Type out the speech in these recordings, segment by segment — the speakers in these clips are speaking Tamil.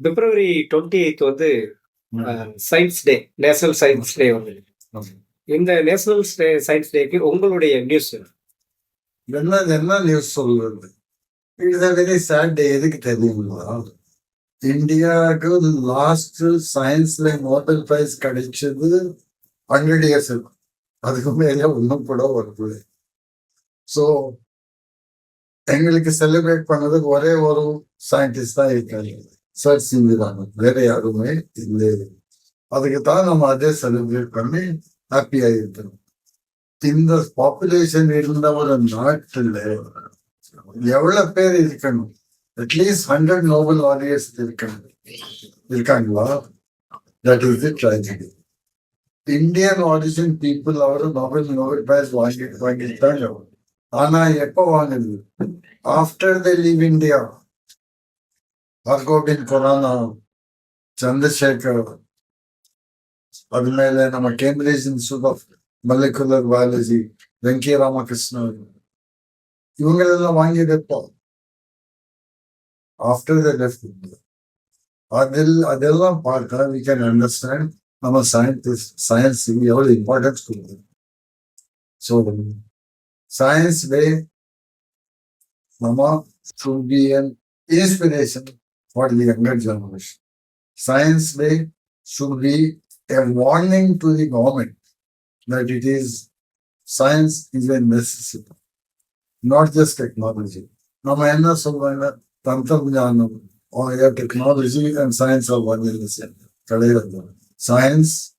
பிப்ரவரி டுவெண்ட்டி எயித் வந்து science day national science day வந்து. இந்த நேஷனல் சயின்ஸ் டேக்கு உங்களுடைய நியூஸ் என்ன? என்ன நியூஸ் சொல்றது? இட்ஸ் வெரி சேட் டே எதுக்கு தெரியுங்களா இந்தியாவுக்கு லாஸ்ட் சயின்ஸ்ல நோபல் பிரைஸ் கிடைச்சது ஹண்ட்ரட் இயர்ஸ் இருக்கும் அதுக்கு மேலே ஒன்றும் கூட வரல. ஸோ எங்களுக்கு செலிப்ரேட் பண்ணதுக்கு ஒரே ஒரு சயின்டிஸ்ட் தான் இருக்காங்க சர்ச் சிந்திராங்க வேற யாருமே இல்லை. அதுக்கு தான் நம்ம அதே செலிப்ரேட் பண்ணி ஹாப்பியா இருக்கணும் இந்த பாப்புலேஷன் இருந்த ஒரு நாட்டில் எவ்வளவு பேர் இருக்கணும்? அட்லீஸ்ட் ஹண்ட்ரட் நோபல் வாரியர்ஸ் இருக்கணும். இருக்காங்களா? That is the tragedy Indian origin people our Nobel Nobel prize வாங்கி வாங்கிட்டாங்க ஆனா எப்ப வாங்குது after the leave India Hargobind Khorana Chandrashekhar ಅದ್ಮೇಲೆ ನಮ್ಮ Cambridge institute of molecular biology Venki Ramakrishna ಅವರು ಇವಗಳೆಲ್ಲ ವಾಂಗಿದೆಪ್ಪ ಆಫ್ಟರ್ ದ ಲೆಫ್ಟ್ ಅದೆಲ್ಲ ಅದೆಲ್ಲ ಪಾಠ ವಿ ಕ್ಯಾನ್ ಅಂಡರ್ಸ್ಟ್ಯಾಂಡ್ ನಮ್ಮ ಸೈಂಟಿಸ್ಟ್ ಸೈನ್ಸ್ ಎವಳು ಇಂಪಾರ್ಟೆನ್ಸ್ ಕೊಡ್ತಾರೆ ಸೊ ಸೈನ್ಸ್ ವೇ ನಮ್ಮ to be an inspiration for the younger generation. Science Day should be a warning to the government that it is science is a necessity, not just technology. Now, I know or your technology and science are one in the same. Science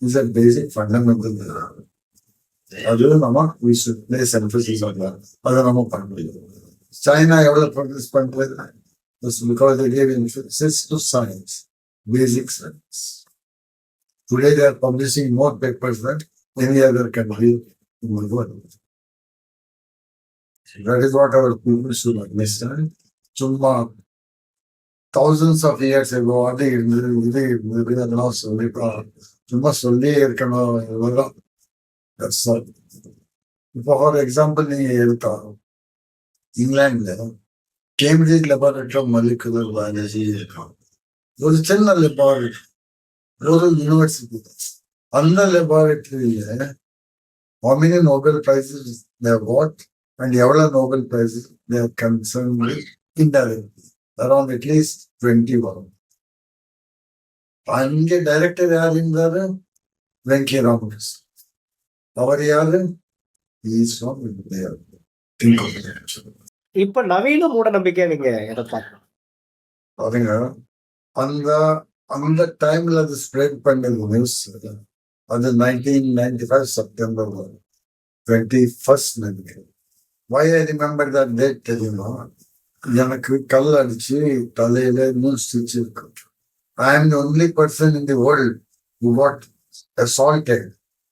is a basic fundamental. We should place emphasis on that. China, I will practice. பண்ண முடியும் சைனா எவ்வளவு ப்ரோக்ரஸ் பண்றது because they gave emphasis to science, basic science. Today they are publishing more papers than any other country in the world. That is what our people should understand. சும்மா thousands of years ago அது இருந்தது இது இருந்தது அதெல்லாம் சொல்லி சும்மா சொல்லி இருக்கணும் இவ்வளவுதான் That's all. இப்போ ஃபார் எக்ஸாம்பிள் நீங்க எடுத்தா இங்கிலாந்துல Cambridge laboratory of molecular biology இருக்கும் ஒரு சின்ன லெபார்டரி ஒரு யூனிவர்சிட்டி அந்த லெபார்டரியில how many Nobel prizes they have got and எவ்வளவு Nobel prizes they are concerned with indirectly? Around at least 20 வரும் அங்கே டைரக்டர் யார் இருந்தாரு வெங்கி ராமகிருஷ்ணன் அவர் யாரு? இஸ் ஃப்ரம் இந்தியா திங்க் இப்ப நவீன மூட நம்பிக்கை நீங்க எதை பார்க்கலாம் பாருங்க அந்த அந்த டைம்ல அது ஸ்ப்ரெட் பண்ணது நியூஸ் அது nineteen ninety five September twenty first நினைக்கிறேன் why I remember that date தெரியுமா? எனக்கு கல் அடிச்சு தலையில இன்னும் ஸ்டிச் இருக்கு. I am the only person in the world who was assaulted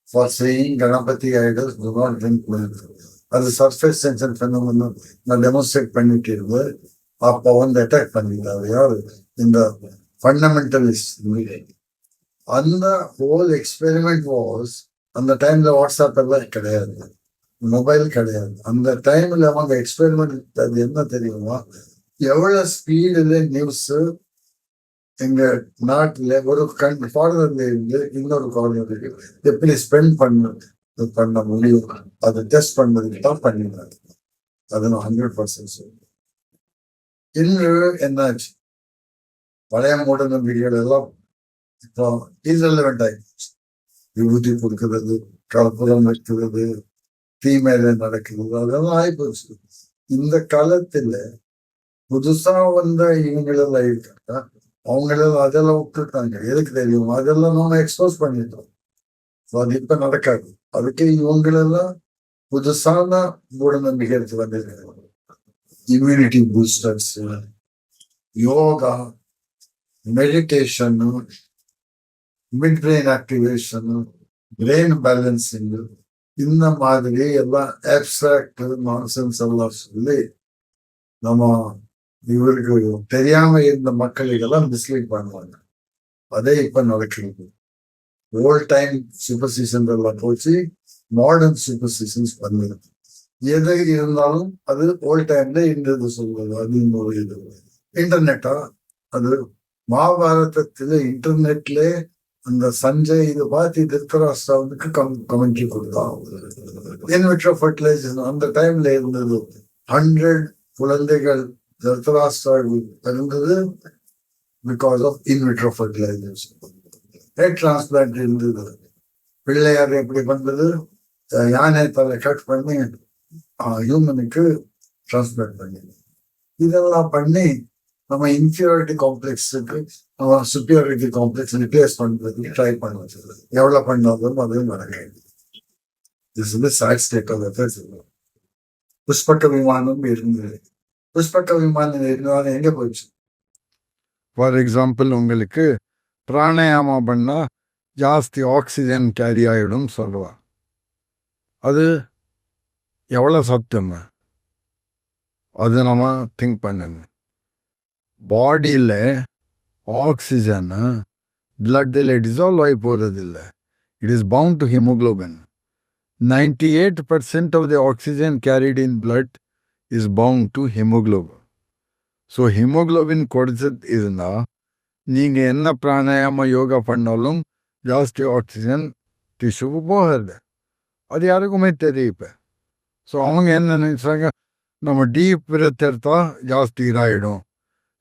for saying Ganapati idols to not drink milk அது சர்ஃபேஸ் சென்சன் ஃபெனோமெனன் நான் டெமோன்ஸ்ட்ரேட் பண்ணிட்டு இருப்பேன் அப்போ வந்து அட்டாக் பண்ணிட்டாரு யாரு? இந்த ஃபண்டமெண்டலிஸ்ட் அந்த ஹோல் எக்ஸ்பெரிமெண்ட் வாஸ் அந்த டைம்ல வாட்ஸ்அப் எல்லாம் கிடையாது. மொபைல் கிடையாது. அந்த டைம்ல அவங்க எக்ஸ்பெரிமெண்ட் அது என்ன தெரியுமா? எவ்வளவு ஸ்பீடுல நியூஸ் எங்க நாட்டுல ஒரு கண் கார்னர்ல இருந்து இன்னொரு காலனி எப்படி ஸ்பெண்ட் பண்ணு? பண்ண முடியும். அதை டெஸ்ட் பண்ணதுக்கு தான் பண்ணினாங்க அது நான் ஹண்ட்ரட் பர்சன்ட் சொல்லுவேன் இன்னும் என்னாச்சு? பழைய மூட நம்பிக்கைகள் எல்லாம் இப்போ இன்ரெலவெண்ட் ஆகிடுச்சு விபூதி கொடுக்கிறது கற்பூரம் வைக்கிறது தீமையில நடக்கிறது அதெல்லாம் ஆயிப்போச்சு. இந்த காலத்துல புதுசா வந்த இவங்களெல்லாம் இருக்காங்க. அவங்களெல்லாம் அதெல்லாம் விட்டுட்டாங்க. எதுக்கு தெரியும்? அதெல்லாம் நம்ம எக்ஸ்போஸ் பண்ணிட்டோம். அது இப்ப நடக்காது. அதுக்கு இவங்களெல்லாம் புதுசான மூட நம்பிக்கை வந்திருக்காங்க. Immunity boosters yoga meditation mid brain activation brain balancing இந்த மாதிரி எல்லாம் ஆப்ஸ்ட்ராக்ட் நான்சென்ஸ் எல்லாம் சொல்லி நம்ம இவருக்கு தெரியாம இருந்த மக்களுக்கெல்லாம் மிஸ்லீட் பண்ணுவாங்க. அதே இப்ப நடக்கிறது ஓல்ட் டைம் சூப்பர்ஸ்டிஷன் எல்லாம் போச்சு மாடர்ன் சூப்பர்ஸ்டிஷன்ஸ் வந்தது எது இருந்தாலும் அது ஓல்ட் டைம்ல இருந்தது சொல்வது அது இன்னொரு இது. இன்டர்நெட்டா அது மகாபாரதத்துல இன்டர்நெட்ல அந்த சஞ்சய் இது பார்த்து திருத்தராஷ்டிராவுக்கு கம் கமெண்ட்ரி கொடுத்தான். இன்வெட்ரோ ஃபர்டிலைசேஷன் அந்த டைம்ல இருந்தது. ஹண்ட்ரட் குழந்தைகள் திருத்தராஷ்டிராவில் இருந்தது because of in vitro fertilisation head transplant இருந்தது. பிள்ளையார் எப்படி பண்றது யானை தலை கட் பண்ணி ஹியூமனுக்கு டிரான்ஸ்பிளான்ட் பண்ணி இதெல்லாம் பண்ணி நம்ம இன்ஃபீரியாரிட்டி காம்ப்ளெக்ஸுக்கு நம்ம சுப்பீரியாரிட்டி காம்ப்ளெக்ஸ் ரிப்ளேஸ் பண்றதுக்கு ட்ரை பண்ண வச்சது எவ்வளவு பண்ணாலும் அதுவும் நடக்காது this is sad state of affairs Pushpaka விமானம் இருந்தது புஷ்பக்க விமானம் இருந்தாலும் எங்க போச்சு? ஃபார் எக்ஸாம்பிள் உங்களுக்கு பிராணாயாமம் பண்ணால் ஜாஸ்தி ஆக்சிஜன் கேரி ஆகிடும் சொல்லுவா. அது எவ்வளோ சத்தியம் அது நம்ம திங்க் பண்ணணும் பாடியில் ஆக்சிஜன் பிளட்டில் டிசால்வ் ஆகி போகிறதில்ல it is bound to haemoglobin ninety eight percent of the oxygen carried in blood is bound to haemoglobin so haemoglobin குறைச்சது இருந்தால் நீங்கள் என்ன பிராணாயாம யோகா பண்ணாலும் ஜாஸ்தி ஆக்சிஜன் டிஷ்யூக்கு போகிறது அது யாருக்குமே தெரியும் இப்போ. ஸோ அவங்க என்ன நினைச்சாங்க? நம்ம டீப் பிரெத் எடுத்தால் ஜாஸ்தி இதாகிடும்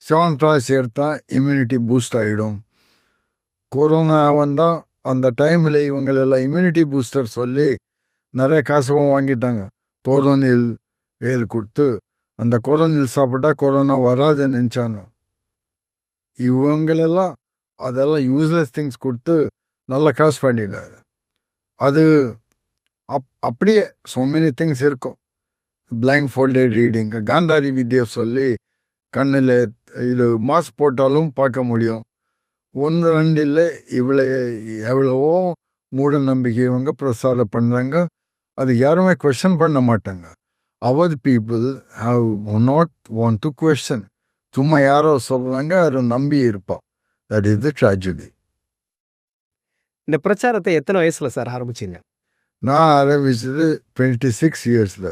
செவன் ட்ராய் எடுத்தால் இம்யூனிட்டி பூஸ்ட் ஆகிடும் கொரோனா வந்தால் அந்த டைமில் இவங்களெல்லாம் இம்யூனிட்டி பூஸ்டர் சொல்லி நிறைய காசுவும் வாங்கிட்டாங்க. கொரோனில் வேல் கொடுத்து அந்த கொரோனில் சாப்பிட்டா கொரோனா வராதுன்னு நினச்சாங்க இவங்களெல்லாம் அதெல்லாம் யூஸ்லெஸ் திங்ஸ் கொடுத்து நல்ல காசு பண்ணிடுறாரு அது அப் அப்படியே ஸோ மெனி திங்ஸ் இருக்கும். Blank folded reading Gandhari Vidya சொல்லி கண்ணில் இது மாஸ்க் போட்டாலும் பார்க்க முடியும். ஒன்று ரெண்டு இல்லை இவ்வளோ எவ்வளவோ மூட நம்பிக்கை இவங்க பிரசாரம் பண்ணுறாங்க அது யாருமே கொஷன் பண்ண மாட்டாங்க. Our people have not want to question சும்மா யாரோ சொல்கிறாங்க அதை நம்பி இருப்பான். தட் இஸ் த ட்ராஜடி இந்த பிரச்சாரத்தை எத்தனை வயசுல சார் ஆரம்பிச்சீங்க? நான் ஆரம்பிச்சது டுவெண்ட்டி சிக்ஸ் இயர்ஸில்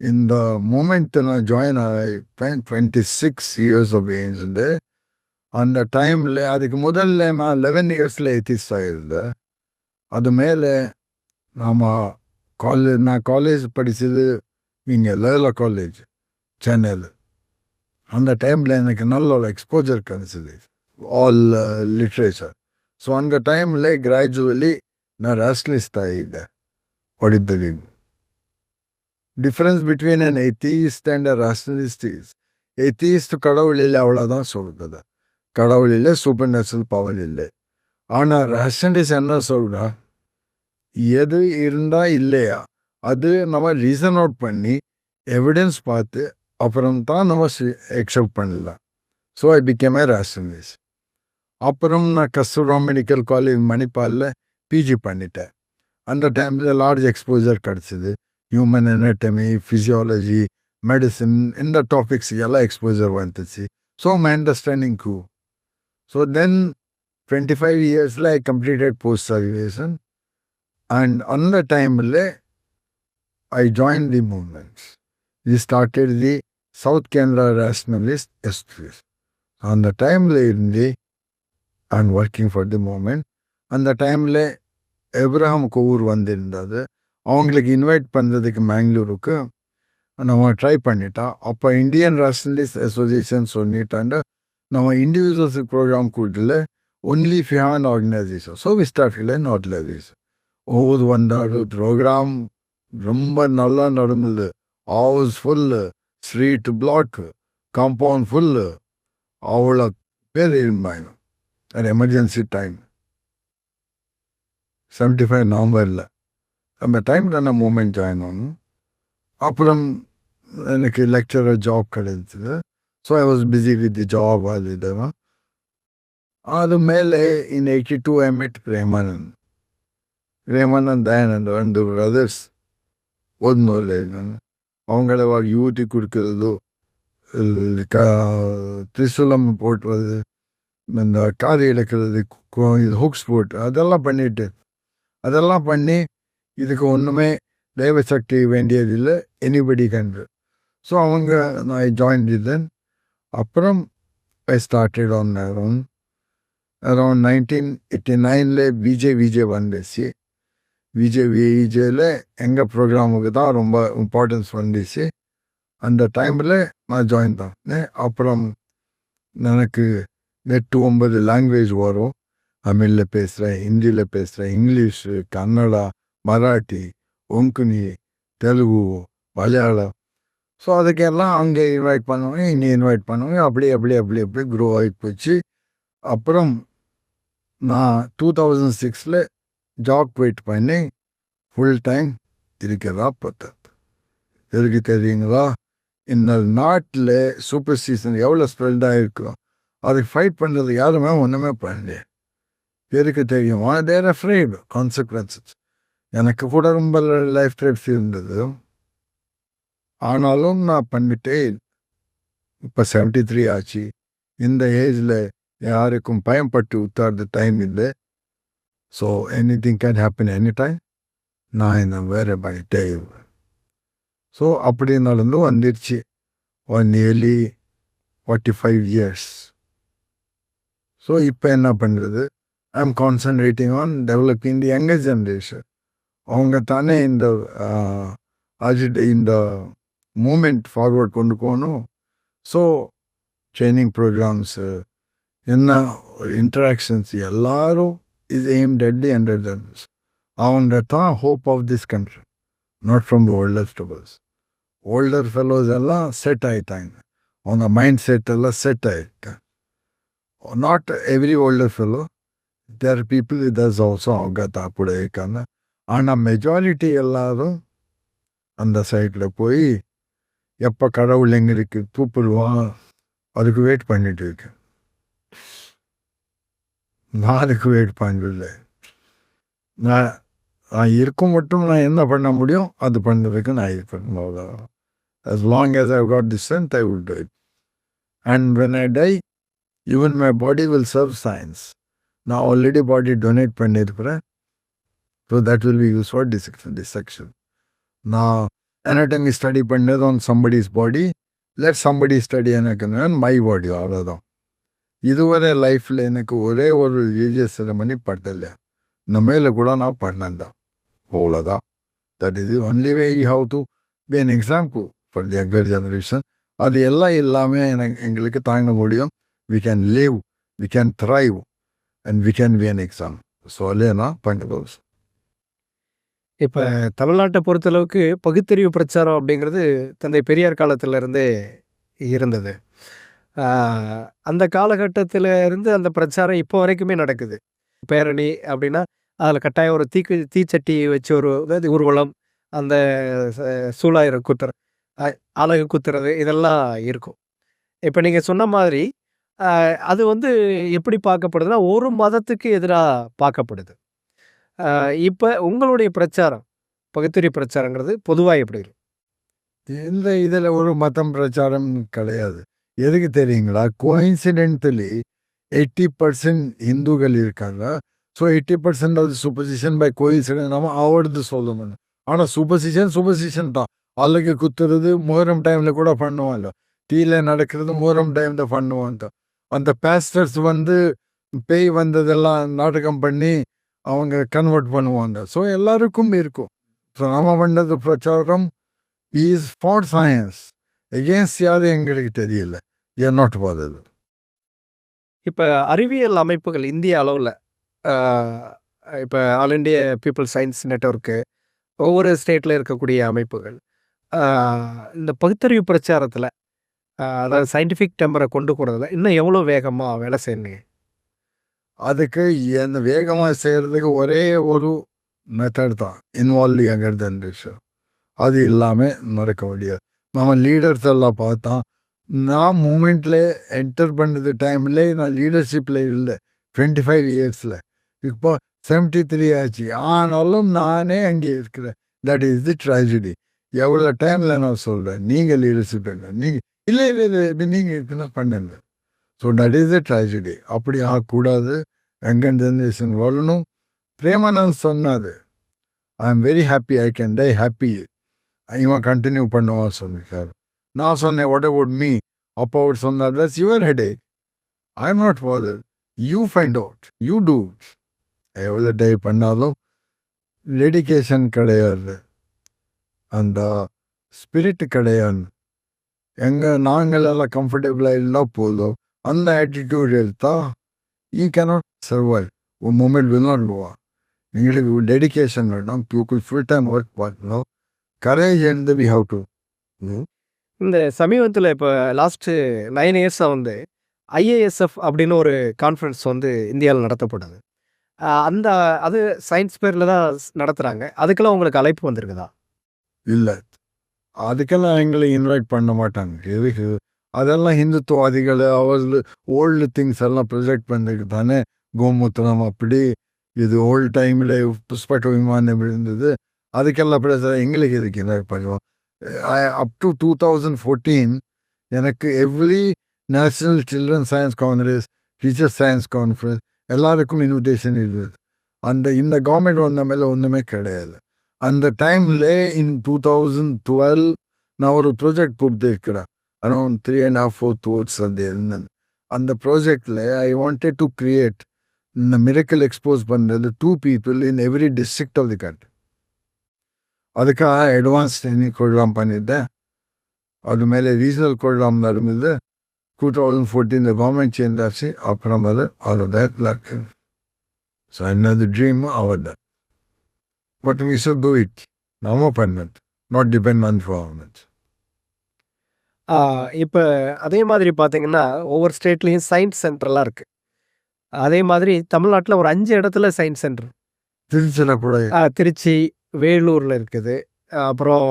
இந்த மூமெண்ட் நான் ஜாயின் ஆகிப்பேன் டுவெண்ட்டி சிக்ஸ் இயர்ஸ் ஆஃப் ஏஜ்ல அந்த டைமில் அதுக்கு முதல்ல நான் லெவன் இயர்ஸில் எத்திஸ் ஆகிருந்தேன் அது மேலே நாம் காலேஜ் நான் காலேஜ் படித்தது இங்கே லேலா காலேஜ் சென்னையில் அந்த டைமில் எனக்கு நல்ல ஒரு எக்ஸ்போஜர் கிடச்சிது. ஆல் லிட்ரேச்சர் ஸோ அந்த டைமில் கிராஜுவலி நான் ரேஷ்லிஸ்ட் ஆகிட்டேன் படித்தது difference between an atheist and a rationalist is atheist கடவுள் இல்லை அவ்வளோதான் சொல்கிறது கடவுள் இல்லை சூப்பர் நேச்சுரல் பவர் இல்லை. ஆனால் ரேஷனலிஸ்ட் என்ன சொல்கிறா எது இருந்தால் இல்லையா? அது நம்ம ரீசன் அவுட் பண்ணி எவிடன்ஸ் பார்த்து அப்புறம் தான் நம்ம எக்ஸப்ட் பண்ணலாம். So I became A rationalist அப்புறம் நான் கஸ்தூரா மெடிக்கல் காலேஜ் மணிப்பாலில் பிஜி பண்ணிட்டேன். அந்த டைமில் லார்ஜ் எக்ஸ்போஜர் கிடச்சிது. ஹியூமன் anatomy ஃபிசியாலஜி மெடிசின் இந்த டாபிக்ஸ் எல்லாம் எக்ஸ்போஜர் வந்துச்சு. ஸோ மை அண்டர்ஸ்டாண்டிங் கூ ஸோ தென் டுவெண்ட்டி ஃபைவ் இயர்ஸில் I completed post service and அந்த டைமில் I join the moments the started the south Canara rationalist STs அந்த டைமில் இருந்து and working for the moment அந்த டைமில் எப்ரஹாம் கோவூர் வந்திருந்தது அவங்களுக்கு இன்வைட் பண்ணுறதுக்கு மேங்களூருக்கு நம்ம ட்ரை பண்ணிட்டோம் அப்போ இந்தியன் ரேஷனலிஸ்ட் அசோசியேஷன் சொல்லிட்டாண்டு நம்ம இண்டிவிஜுவல்ஸ் ப்ரோக்ராம் கொடுத்துல only ஃபியான் organisation so we start an organisation ஒவ்வொரு வந்தாடு ப்ரோக்ராம் ரொம்ப நல்லா நடந்தது house full street block compound full அவ்வளோ பேர் இருந்தாங்க. அது எமர்ஜென்சி டைம் செவன்டி ஃபைவ் நவம்பரில். அந்த டைமில் நான் மூமெண்ட் ஜாயின் ஆகணும் அப்புறம் எனக்கு லெக்சரர் ஜாப் கிடைச்சது. So I was busy with the job அது இதெல்லாம் அது மேலே இன் எயிட்டி டூ ஐ மெட் ரேமானந்த் ரேமானந்த் தயானந்த் ரெண்டு பிரதர்ஸ் ஒன்று அவங்கள யூதி கொடுக்கறதோ க திரிசூலம் போட்டுறது இந்த காது இழக்கிறது இது ஹுக்ஸ் போட்டு அதெல்லாம் பண்ணிட்டு அதெல்லாம் பண்ணி இதுக்கு ஒன்றுமே தெய்வ சக்தி வேண்டியதில்லை எனிபடி கண்டு ஸோ அவங்க நான் ஜாயின் இதன் அப்புறம் I started on around around nineteen eighty நைனில் விஜய் விஜய் வந்துச்சு. விஜய் விஜயில் எங்கள் ப்ரோக்ராமுக்கு தான் ரொம்ப இம்பார்ட்டன்ஸ் வந்துச்சு. அந்த டைமில் நான் ஜாயின் பண்ணேன். அப்புறம் எனக்கு எட்டு ஒன்பது லாங்குவேஜ் வரும். தமிழில் பேசுகிறேன் ஹிந்தியில் பேசுகிறேன் இங்கிலீஷு கன்னடா மராட்டி ஒங்குனி தெலுங்கு மலையாளம். ஸோ அதுக்கெல்லாம் அங்கே இன்வைட் பண்ணுவாங்க இங்கே இன்வைட் பண்ணுவாங்க அப்படி அப்படி அப்படி அப்படி க்ரோ ஆகி போச்சு. அப்புறம் நான் டூ தௌசண்ட் சிக்ஸில் ஜாப் வெயிட் பண்ணி ஃபுல் டைம் இருக்கிறதா பத்தது எதுக்கு தெரியுங்களா? இந்த நாட்டில் சூப்பர் சீசன் எவ்வளோ ஸ்ப்ரெட் ஆகிருக்கும் அதை ஃபைட் பண்ணுறது யாருமே ஒன்றுமே பண்ணல எதுக்கு தெரியும்? தேர் அஃப்ரைட் கான்சிக்வன்சஸ் எனக்கு கூட ரொம்ப லைஃப் ட்ரைப்ஸ் இருந்தது. ஆனாலும் நான் பண்ணிட்டே இப்போ செவன்டி த்ரீ ஆச்சு. இந்த ஏஜில் யாருக்கும் பயன்பட்டு உத்தார்ந்த டைம் இல்லை. So anything can happen any time நான் என்ன வேறு பண்ணிட்டே இருப்பேன் ஸோ அப்படி நடந்து வந்துருச்சு one yearly forty five years so இப்போ என்ன பண்ணுறது I am concentrating on developing the younger generation அவங்க தானே இந்த அஜிட் இந்த மூமெண்ட் ஃபார்வர்ட் கொண்டு போகணும் ஸோ ட்ரைனிங் ப்ரோக்ராம்ஸு என்ன இன்ட்ராக்ஷன்ஸ் எல்லாரும் is aim that the hundred அவங்க தான் hope of this country not from the older ஸ்டபல்ஸ் older fellows எல்லாம் செட் ஆகிட்டாங்க அவங்க மைண்ட் செட் எல்லாம் set ஆகிருக்காங்க not every older fellow there people others also அவங்க தாப்புட இருக்காங்க ஆனால் மெஜாரிட்டி எல்லாரும் அந்த சைடில் போய் எப்போ கடவுள் எங்கே இருக்கு கூப்பிடுவான் அதுக்கு வெயிட் பண்ணிட்டு இருக்கேன் நான் அதுக்கு வெயிட் பண்ணல நான் நான் இருக்கும் மட்டும் நான் என்ன பண்ண முடியும்? அது பண்ணுறதுக்கு நான் இருப்பேன் அவ்வளோதான் as long as I've got the strength, I will do it. And when I die, even my body will serve science. நான் ஆல்ரெடி பாடி டொனேட் பண்ணியிருக்கிறேன். So that will be use for dissection dissection நான் anatomy ஸ்டடி பண்ணது on somebody's body let somebody study எனக்கு மை பாடி அவ்வளோதான் இதுவரை லைஃப்பில் எனக்கு ஒரே ஒரு ரிலீஜியஸ் செரமனி பட்டல. இந்த மேலே கூட நான் பண்ணேன் தான் அவ்வளோதான் that is only way you have to be an example for the younger generation அது எல்லாம் இல்லாமல் எனக்கு எங்களுக்கு தாங்க முடியும். We can live we can thrive and we can be an exam so அல்லே நான் பண்ணுறோம் இப்போ தமிழ்நாட்டை பொறுத்தளவுக்கு பகுத்தறிவு பிரச்சாரம் அப்படிங்கிறது தந்தை பெரியார் காலத்துல இருந்தே இருந்தது. அந்த காலகட்டத்தில் இருந்து அந்த பிரச்சாரம் இப்போ வரைக்குமே நடக்குது. பேரணி அப்படின்னா அதில் கட்டாயம் ஒரு தீக்கு தீச்சட்டி வச்சு ஒரு அதாவது ஊர்வலம் அந்த சூழாயிரம் குத்துற அழகு குத்துறது இதெல்லாம் இருக்கும். இப்போ நீங்கள் சொன்ன மாதிரி அது வந்து எப்படி பார்க்கப்படுதுன்னா ஒரு மதத்துக்கு எதிராக பார்க்கப்படுது. இப்போ உங்களுடைய பிரச்சாரம் பகுத்தறிவு பிரச்சாரங்கிறது பொதுவாக எப்படி இருக்கும்? இந்த இதில் ஒரு மதம் பிரச்சாரம் கிடையாது. எதுக்கு தெரியுங்களா? கோயின்சிடென்டலி எயிட்டி பர்சன்ட் இந்துக்கள் இருக்காங்க. So eighty percent of superstition by coincident நம்ம அவரது சொல்லணும் ஆனால் சூப்பர்சிஷன் சூப்பர்சிஷன் தான். அல்லக்கு குத்துறது மோரம் டைமில் கூட பண்ணுவாங்க. டீல நடக்கிறது மோரம் டைமில் பண்ணுவாங்க. அந்த பேஸ்டர்ஸ் வந்து பேய் வந்ததெல்லாம் நாடகம் பண்ணி அவங்க கன்வெர்ட் பண்ணுவாங்க. ஸோ எல்லாருக்கும் இருக்கும். ஸோ நம்ம பண்ணது பிரச்சாரம் இஸ் ஃபார் சயின்ஸ் எகேன்ஸ்ட் யாரும் எங்களுக்கு தெரியல. ஏ நாட் போதது இப்போ அறிவியல் அமைப்புகள் இந்திய அளவில் இப்போ all India people science network ஒவ்வொரு ஸ்டேட்டில் இருக்கக்கூடிய அமைப்புகள் இந்த பகுத்தறிவு பிரச்சாரத்தில் அதாவது சயின்டிஃபிக் டெம்பரை கொண்டு போகிறதுல இன்னும் எவ்வளோ வேகமாக வேலை செய்யணுங்க? அதுக்கு என்ன வேகமாக செய்கிறதுக்கு ஒரே ஒரு மெத்தட் தான் இன்வால்வ் யங்கர் ஜென்ரேஷன் அது இல்லாமல் நடக்க முடியாது. நம்ம லீடர்ஸ் எல்லாம் பார்த்தா நான் மூமெண்ட்டில் என்டர் பண்ணது டைமில் நான் லீடர்ஷிப்பில் இல்லை. டுவெண்ட்டி ஃபைவ் இயர்ஸில் இப்போ செவன்ட்டி த்ரீ ஆச்சு. ஆனாலும் நானே அங்கே இருக்கிறேன். தட் இஸ் தி ட்ராஜடி எவ்வளோ டைமில் நான் சொல்கிறேன் நீங்கள் லீடர்ஷிப் இல்லை நீங்கள் இல்லை இல்லை இல்லை நீங்கள் இருக்குன்னா பண்ணுங்க. So that is the tragedy அப்படி ஆகக்கூடாது. யங்கர் ஜென்ரேஷன் வரணும் பிரேமானந்த் சொன்னார். I am very happy I can die happy இவன் கண்டினியூ பண்ணுவான் சொல்லியிருக்காரு நான் சொன்னேன் வாட் அபவுட் மீ அப்போ அவர் சொன்னார் that's your headache I am not father you find out you do எவ்வளோ டே பண்ணாலும் டெடிக்கேஷன் கிடையாது. அந்த ஸ்பிரிட் கிடையாது. எங்கே நாங்களெல்லாம் கம்ஃபர்டபுளாக இருந்தால் போதும். அந்த ஆட்டிடியூட் எடுத்தால் யூ கேனாட் சர்வைவ் ஒரு மூமெண்ட் விளாடுவா எங்களுக்கு டெடிக்கேஷன் வேணும். பீப்புள் ஃபுல் டைம் ஒர்க் பண்ணணும். Courage and we have to இந்த சமீபத்தில் இப்போ லாஸ்ட்டு நைன் இயர்ஸாக வந்து ஐஏஎஸ்எஃப் அப்படின்னு ஒரு கான்ஃபரன்ஸ் வந்து இந்தியாவில் நடத்தப்படுது அந்த அது சயின்ஸ் பேரில் தான் நடத்துகிறாங்க அதுக்கெல்லாம் உங்களுக்கு அழைப்பு வந்திருக்குதா? இல்லை. அதுக்கெல்லாம் எங்களை இன்வைட் பண்ண மாட்டாங்க. எதுக்கு? அதெல்லாம் ஹிந்துத்துவாதிகள் அவர் ஓல்டு திங்ஸ் எல்லாம் ப்ரொஜெக்ட் பண்ணுறதுக்கு தானே கோமுத்திரம் அப்படி இது ஓல்டு டைமில் புஷ்பட்ட விமானம் இருந்தது. அதுக்கெல்லாம் பிரச்சனை. எங்களுக்கு இதுக்கு இன்வைட் பண்ணுவோம்? Up to two thousand fourteen எனக்கு every national children science congress teacher science conference எல்லாருக்கும் இன்விடேஷன் இருந்தது. அந்த இந்த கவர்மெண்ட் வந்த மேலே ஒன்றுமே கிடையாது. அந்த டைமில் இன் டூ தௌசண்ட் டுவெல் நான் ஒரு ப்ராஜெக்ட் கொடுத்துருக்கிறேன் around three and half four tours அது இருந்தது அந்த ப்ராஜெக்டில் ஐ வாண்டட் டு கிரியேட் இந்த மிரக்கல் எக்ஸ்போஸ் பண்ணுறது to people in every district of the country அதுக்காக அட்வான்ஸ் ட்ரைனிங் ப்ரோக்ராம் பண்ணிட்டேன் அது மேலே ரீஜனல் ப்ரோக்ராம் நடந்தது. Two thousand fourteen government change ஆச்சு. அப்புறம் அது அதோட லக் ஸோ என்னது dream our but we should do it நம்ம பண்ணது நாட் டிபெண்ட் ஆன் கவர்மெண்ட் இப்போ அதே மாதிரி பார்த்தீங்கன்னா ஒவ்வொரு ஸ்டேட்லேயும் சயின்ஸ் சென்டர்லாம் இருக்குது அதே மாதிரி தமிழ்நாட்டில் ஒரு அஞ்சு இடத்துல சயின்ஸ் சென்டர் திருச்சியில் கூட திருச்சி வேலூரில் இருக்குது. அப்புறம்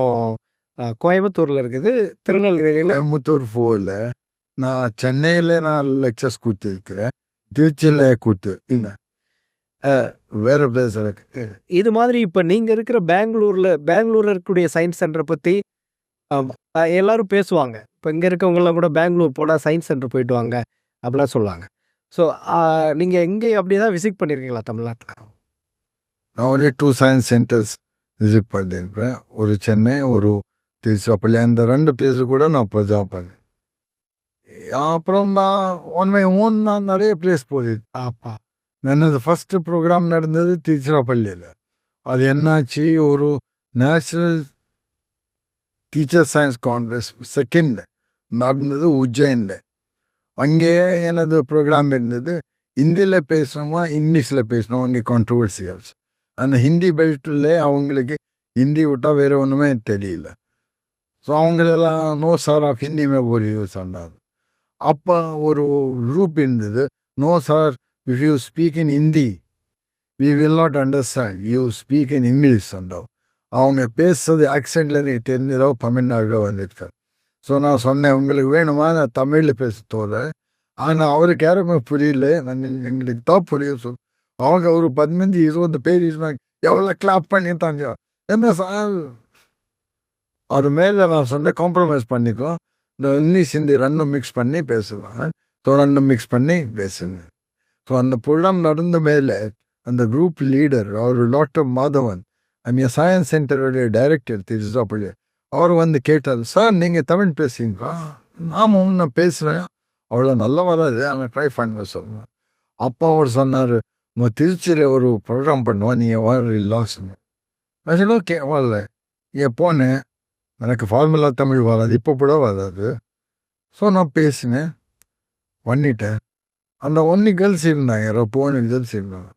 கோயம்புத்தூரில் இருக்குது. திருநெல்வேலியில் கோயம்புத்தூர் போகல நான் சென்னையில் நான் லெக்சர்ஸ் கொடுத்துருக்கிறேன் திருச்சியில் கொடுத்து வேற பிளேஸ் இருக்கு. இது மாதிரி இப்போ நீங்கள் இருக்கிற பெங்களூரில் பெங்களூரில் இருக்கக்கூடிய சயின்ஸ் சென்டரை பற்றி எல்லாரும் பேசுவாங்க. இப்போ இங்கே இருக்கவங்கலாம் கூட பெங்களூர் போனால் சயின்ஸ் சென்டர் போயிட்டு வாங்க அப்படிலாம் சொல்லுவாங்க. ஸோ நீங்கள் எங்கே அப்படி தான் விசிட் பண்ணியிருக்கீங்களா தமிழ்நாட்டில்? நான் ஒரு டூ சயின்ஸ் சென்டர்ஸ் விசிட் பண்ணியிருப்பேன் ஒரு சென்னை ஒரு திருச்சிராப்பள்ளி அந்த ரெண்டு பிளேஸு கூட நான் இப்போ ஜாப் பண்ணேன் அப்புறம் நான் ஒன் மை ஓன் நான் நிறைய பிளேஸ் போயிருக்கேன் ஆப்பா. என்னது ஃபஸ்ட்டு ப்ரோக்ராம் நடந்தது திருச்சிராப்பள்ளியில் அது என்னாச்சு? ஒரு national teacher science congress second நடந்தது உஜ்ஜைனில் அங்கே எனது ப்ரோக்ராம் இருந்தது. ஹிந்தியில் பேசணுமா இங்கிலீஷில் பேசணும் அங்கே கான்ட்ரவர்சியல்ஸ் அந்த ஹிந்தி பெல்ட்டில் அவங்களுக்கு ஹிந்தி விட்டால் வேறு ஒன்றுமே தெரியல. ஸோ அவங்களெல்லாம் நோ சார் ஆஃப் ஹிந்தி மே ஒரு யூஸ் சொன்னாங்க. அப்போ ஒரு குரூப் இருந்தது. No sir if you speak in Hindi we will not understand you speak in English சொன்னோம். அவங்க பேசுறது ஆக்சென்ட்ல நீ தெரிஞ்சதோ தமிழ்நாடுல வந்திருக்கார். ஸோ நான் சொன்னேன் உங்களுக்கு வேணுமா? நான் தமிழில் பேச தோறேன். ஆனால் அவருக்கு யாருமே புரியல. நான் எங்களுக்கு தான் புரியும். சொல் அவங்க ஒரு பதினஞ்சு இருபது பேர் இருந்தாங்க எவ்வளோ கிளாப் பண்ணி தாங்க என்ன சார்? அது மேலே நான் சொன்னேன் காம்ப்ரமைஸ் பண்ணிக்கோ. இந்த இங்கிலீஷ் ஹிந்தி ரெண்டும் மிக்ஸ் பண்ணி பேசுவேன். ஸோ ரெண்டும் மிக்ஸ் பண்ணி பேசுங்க. ஸோ அந்த புழம் நடந்த மேலே அந்த குரூப் லீடர் அவர் டாக்டர் மாதவன் ஐ சயின்ஸ் சென்டருடைய டைரக்டர் திருச்சிராப்பள்ளி அவர் வந்து கேட்டார் சார் நீங்கள் தமிழ் பேசுவீங்களா நாமும் நான் பேசுகிறேன் அவ்வளோ நல்லா வராது ஆனால் ட்ரை பண்ண சொல்லுவேன் அப்போ அவர் சொன்னார் நம்ம திருச்சியில் ஒரு ப்ரோக்ராம் பண்ணுவோம் நீங்கள் வரீங்களா சொன்னேன் நான் ஓகே வரல ஏன் போனேன் எனக்கு ஃபார்முலா தமிழ் வராது இப்போ கூட வராது ஸோ நான் பேசினேன் பண்ணிட்டேன் அந்த ஒன்னி கேர்ள்ஸ் இருந்தாங்க யாரோ போன கேர்ள்ஸ் இருந்தாங்க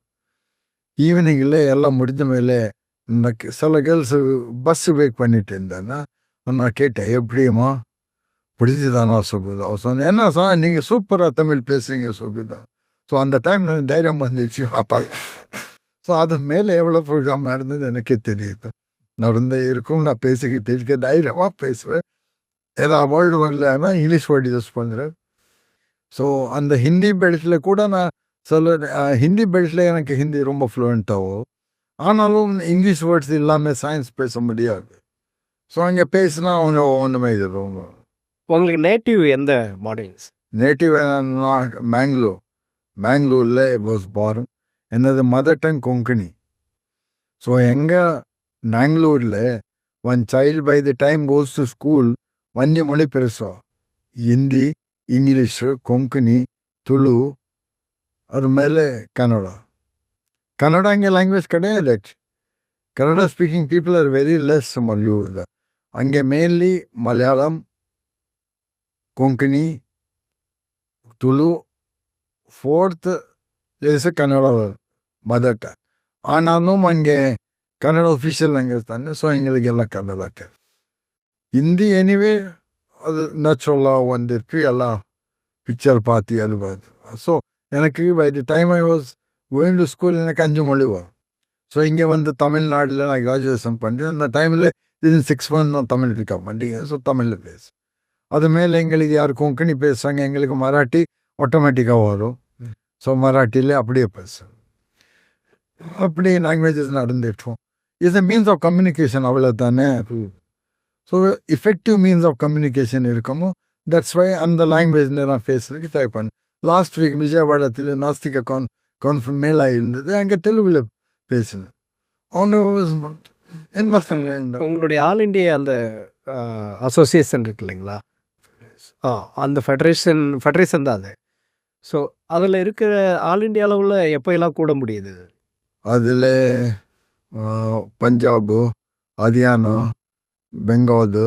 ஈவினிங்கில் எல்லாம் முடிஞ்ச மேலே இந்த சில கேர்ள்ஸ் பஸ் வெயிட் பண்ணிட்டு இருந்தேன்னா நான் கேட்டேன் எப்படிம்மா பிடிச்சிதானா சுகுதா? சொன்னேன் என்ன சார் நீங்கள் சூப்பராக தமிழ் பேசுறீங்க சுகுதா? ஸோ அந்த டைமில் தைரியம் வந்துச்சு. அப்பா ஸோ அது மேலே எவ்வளோ ப்ரோக்ராம் நடந்தது எனக்கே தெரியுது. நடந்த இருக்கும். நான் பேசிக்கிட்டு இருக்க தைரியமாக பேசுவேன். ஏதாவது வேர்ல்டு வரலன்னா இங்கிலீஷ் வேர்டு யூஸ் பண்ணுறேன் ஸோ அந்த ஹிந்தி பெல்ட்டில் கூட நான் சொல்ல ஹிந்தி பெல்ட்டில் எனக்கு ஹிந்தி ரொம்ப ஃப்ளூயண்ட்டாகும் ஆனாலும் இங்கிலீஷ் வேர்ட்ஸ் இல்லாமல் சயின்ஸ் பேச முடியாது. ஸோ அங்கே பேசினா அவங்க ஒன்றுமே இது ரொம்ப உங்களுக்கு நேட்டிவ் எந்த models native Mangalore மேங்களூரில் was born என்னது மதர் டங் கொங்கணி ஸோ எங்கே மேங்களூரில் one child by the time goes to school வஞ்சி மொழி பெருசா ஹிந்தி இங்கிலீஷு கொங்கணி துளு ಅದ್ರ ಮೇಲೆ ಕನ್ನಡ ಕನ್ನಡ ಹಂಗೆ ಲ್ಯಾಂಗ್ವೇಜ್ கிடையாது Kannada speaking people are very less ಮಲ್ಯೂರ್ದ ಹಂಗೆ mainly Malayalam Konkani Tulu fourth place Kannada mother tongue ஆனாலும் அங்கே கன்னட ஒஃபிஷியல் லாங்குவேஜ் தானே ஸோ எங்களுக்கெல்லாம் கன்னடா ஹிந்தி எனிவே அது நேச்சுரலாக வந்துருக்கு எல்லாம் பிக்சர் பார்த்து எழுவது ஸோ எனக்கு by the time I was going to school எனக்கு அஞ்சு மொழி வரும் ஸோ இங்கே வந்து தமிழ்நாட்டில் நான் கிராஜுவேஷன் பண்ணேன் அந்த டைமில் இது சிக்ஸ் மந்த் நான் தமிழ் இருக்க மாட்டேங்க ஸோ தமிழில் பேசு அது மேலே எங்களுக்கு யார் கொங்கணி பேசுகிறாங்க எங்களுக்கு மராட்டி ஆட்டோமேட்டிக்காக வரும். ஸோ மராட்டியில் அப்படியே பேசுகிறேன் அப்படி லாங்குவேஜஸ் நடந்துட்டோம் இது மீன்ஸ் ஆஃப் கம்யூனிகேஷன் அவ்வளோ தானே so effective means of communication இருக்கமோ? That's why அந்த லாங்குவேஜில் நான் பேசுறதுக்கு ட்ரை பண்ணேன் லாஸ்ட் வீக் விஜயவாடத்தில் நாஸ்திக கான் கான்ஃபரன்ஸ் மேலா இருந்தது அங்கே தெலுங்குல பேசினேன். பசங்க உங்களுடைய ஆல் இண்டியா அந்த அசோசியேஷன் இருக்கு இல்லைங்களா? ஆ அந்த ஃபெடரேஷன் ஃபெடரேஷன் தான் அது. ஸோ அதில் இருக்கிற ஆல் இண்டியா அளவில் எப்போயெல்லாம் கூட முடியுது? அதில் பஞ்சாபு ஹரியானா பெங்காலு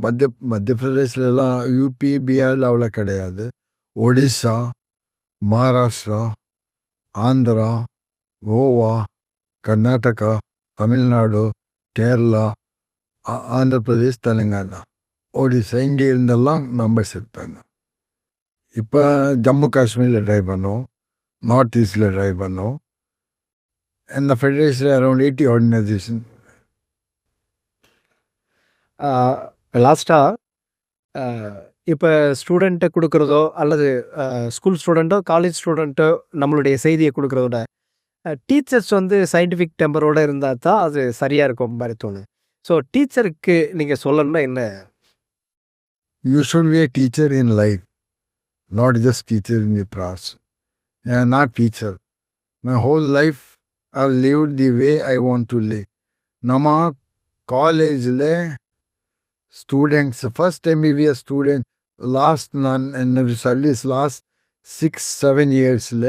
மத்திய மத்திய பிரதேஷ்லலாம் யூபி பிஆர் லெவலில் கிடையாது. ஒடிசா மகாராஷ்டிரா ஆந்திரா கோவா கர்நாடகா தமிழ்நாடு கேரளா ஆ- ஆந்திர பிரதேஷ் தெலுங்கானா. ஒடிசா இங்கே இருந்தெல்லாம் மெம்பர்ஸ் இருப்பாங்க இப்போ ஜம்மு காஷ்மீரில் ட்ரை பண்ணோம். நார்த் ஈஸ்டில் ட்ரை பண்ணோம். The federation around 80 organization. லாஸ்ட்டாக இப்போ ஸ்டூடெண்ட்டை கொடுக்குறதோ அல்லது ஸ்கூல் ஸ்டூடெண்ட்டோ காலேஜ் ஸ்டூடெண்ட்டோ நம்மளுடைய செய்தியை கொடுக்குறதோட டீச்சர்ஸ் வந்து சயின்டிஃபிக் டெம்பரோடு இருந்தால் தான் அது சரியாக இருக்கும் மாதிரி தோணும் ஸோ டீச்சருக்கு நீங்கள் சொல்லணும்னா என்ன? Should be a teacher in life. not just teacher in the class yeah, not teacher my whole life i've lived the way i want to live ನಮ್ಮ ಕಾಲೇಜಲ್ಲಿ students first M B B S student last நான் என்னோட சர்வீஸ் லாஸ்ட் சிக்ஸ் செவன் இயர்ஸில்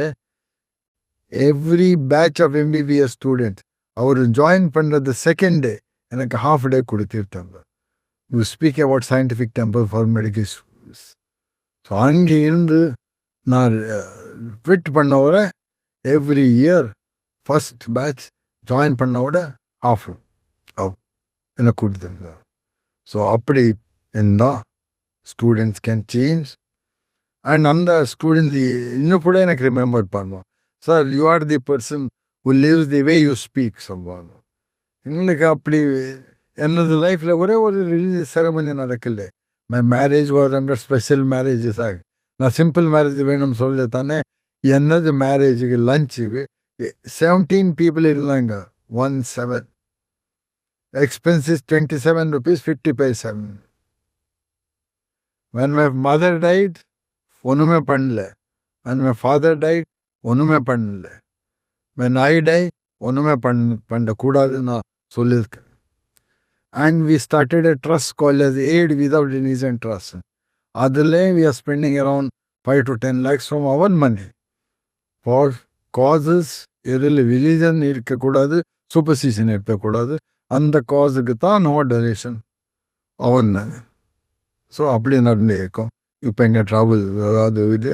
every batch of MBBS student our join பண்ணுறது செகண்ட் டே எனக்கு half day கொடுத்துருத்தாங்க you speak about scientific temple for medical schools So அங்கே இருந்து நான் fit பண்ணவோட every year first batch join பண்ணவோட of என்னை கொடுத்துருந்தாங்க ஸோ அப்படி இருந்தால் ஸ்டூடெண்ட்ஸ் கேன் சேஞ்ச் அண்ட் அந்த ஸ்டூடெண்ட்ஸ் இன்னும் கூட எனக்கு ரிமெம்பர் பண்ணுவோம் sir you are the person who live the way you speak சொல்லுவாங்க. எங்களுக்கு அப்படி என்னது லைஃப்பில் ஒரே ஒரு ரிலீஜியஸ் செரமனி நடக்கல. மை மேரேஜ் ஒரு அண்டர் ஸ்பெஷல் மேரேஜஸ் ஆகு நான் சிம்பிள் மேரேஜ் வேணும்னு சொல்லி தானே என்னது மேரேஜுக்கு லஞ்சுக்கு செவன்டீன் பீப்புள் இருந்தாங்க one seven expenses twenty seven rupees fifty by seven when my mother died ஒன்றுமே பண்ணல. வென் மை ஃபாதர் டைட் ஒன்றுமே பண்ணல. வென் ஐ டை ஒன்றுமே பண்ண பண்ணக்கூடாதுன்னு நான் சொல்லியிருக்கேன். And we started a trust called as aid without religion trust. அதில் we are spending around 5 to 10 lakhs from our money for causes இதில் ரிலீஜன் இருக்கக்கூடாது சூப்பர்ஸ்டிஷன் இருக்கக்கூடாது அந்த காசுக்கு தான் நோ டொனேஷன் அவன் ஸோ அப்படி நடந்து இருக்கும் இப்போ எங்கள் ட்ராவல் அதாவது இது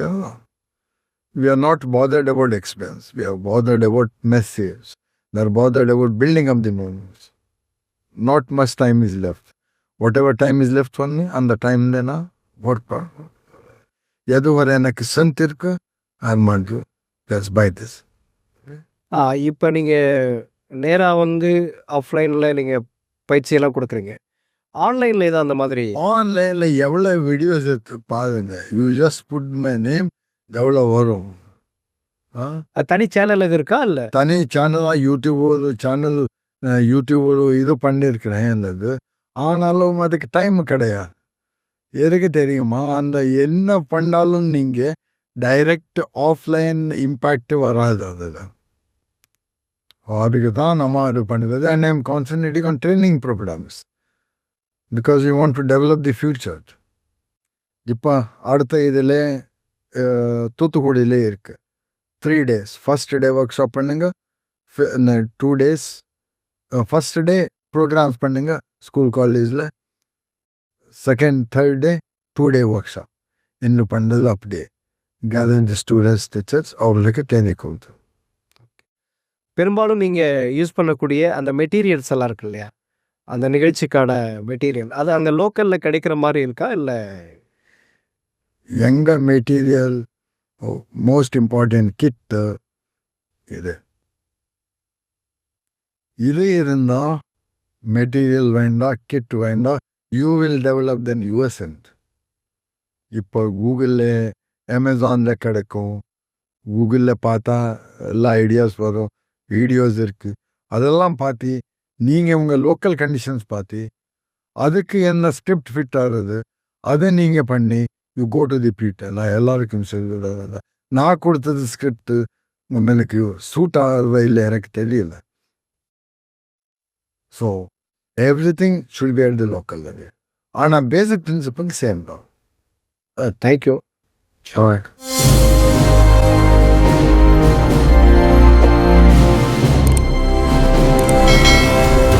we are not bothered about expense we are bothered about message they're bothered about building up the moments not much time is left whatever time is left பண்ணி அந்த டைம்ல நான் ஒர்க் பண்ணணும் எதுவரை எனக்கு சென்ட் இருக்கு I mad that's by this இப்போ நீங்கள் நேராக வந்து ஆஃப்லைனில் நீங்கள் பயிற்சியெல்லாம் கொடுக்குறீங்க. ஆன்லைனில் ஏதோ அந்த மாதிரி? ஆன்லைனில் எவ்வளோ வீடியோஸ் எடுத்து பாருங்க. You just put my name எவ்வளோ வரும். தனி சேனல் இது இருக்கா இல்லை? தனி சேனலாக யூடியூப் ஒரு சேனல் யூடியூப் இது பண்ணியிருக்கிறேன் என்னது. ஆனாலும் அதுக்கு டைம் கிடையாது. எதுக்கு தெரியுமா? அந்த என்ன பண்ணாலும் நீங்கள் டைரக்ட் ஆஃப்லைன் இம்பேக்ட் வராது அதில். அதுக்கு தான் நம்ம அது பண்ணுறது. And I'm concentrating on training programs because you want to develop the future இப்போ அடுத்த இதில் தூத்துக்குடியிலே இருக்குது three days first day workshop பண்ணுங்க two days first day programs பண்ணுங்க ஸ்கூல் காலேஜில் second third day two day workshop இன்னும் பண்ணது அப்படியே. கேதர் ஸ்டூடெண்ட்ஸ் டீச்சர்ஸ் அவங்களுக்கு ட்ரைனிங் கொடுத்து பெரும்பாலும் நீங்கள் யூஸ் பண்ணக்கூடிய அந்த மெட்டீரியல்ஸ் எல்லாம் இருக்கு இல்லையா? அந்த நிகழ்ச்சிக்கான மெட்டீரியல் அது அங்கே லோக்கலில் கிடைக்கிற மாதிரி இருக்கா? இல்லை எங்க மெட்டீரியல் மோஸ்ட் இம்பார்ட்டன்ட் கிட் இது. இது இருந்தால் மெட்டீரியல் வேண்டாம் கிட் வேண்டாம் யூ வில் டெவலப் தென் யூஎஸ்என்ட் இப்போ கூகுளில் அமேசானில் கிடைக்கும். கூகுளில் பார்த்தா எல்லா ஐடியாஸ் வரும் வீடியோஸ் இருக்குது அதெல்லாம் பார்த்து நீங்கள் உங்கள் லோக்கல் கண்டிஷன்ஸ் பார்த்து அதுக்கு என்ன ஸ்கிரிப்ட் ஃபிட் ஆகுது அதை நீங்கள் பண்ணி you go to the Peter நான் எல்லாருக்கும் சொல்லுறதில்ல நான் கொடுத்தது ஸ்கிரிப்ட் உங்களுக்கு சூட் ஆகுறதா இல்லை எனக்கு தெரியல. So everything should be at the local level ஆனால் பேசிக் பிரின்சிபல் சேம் தான் தேங்க்யூ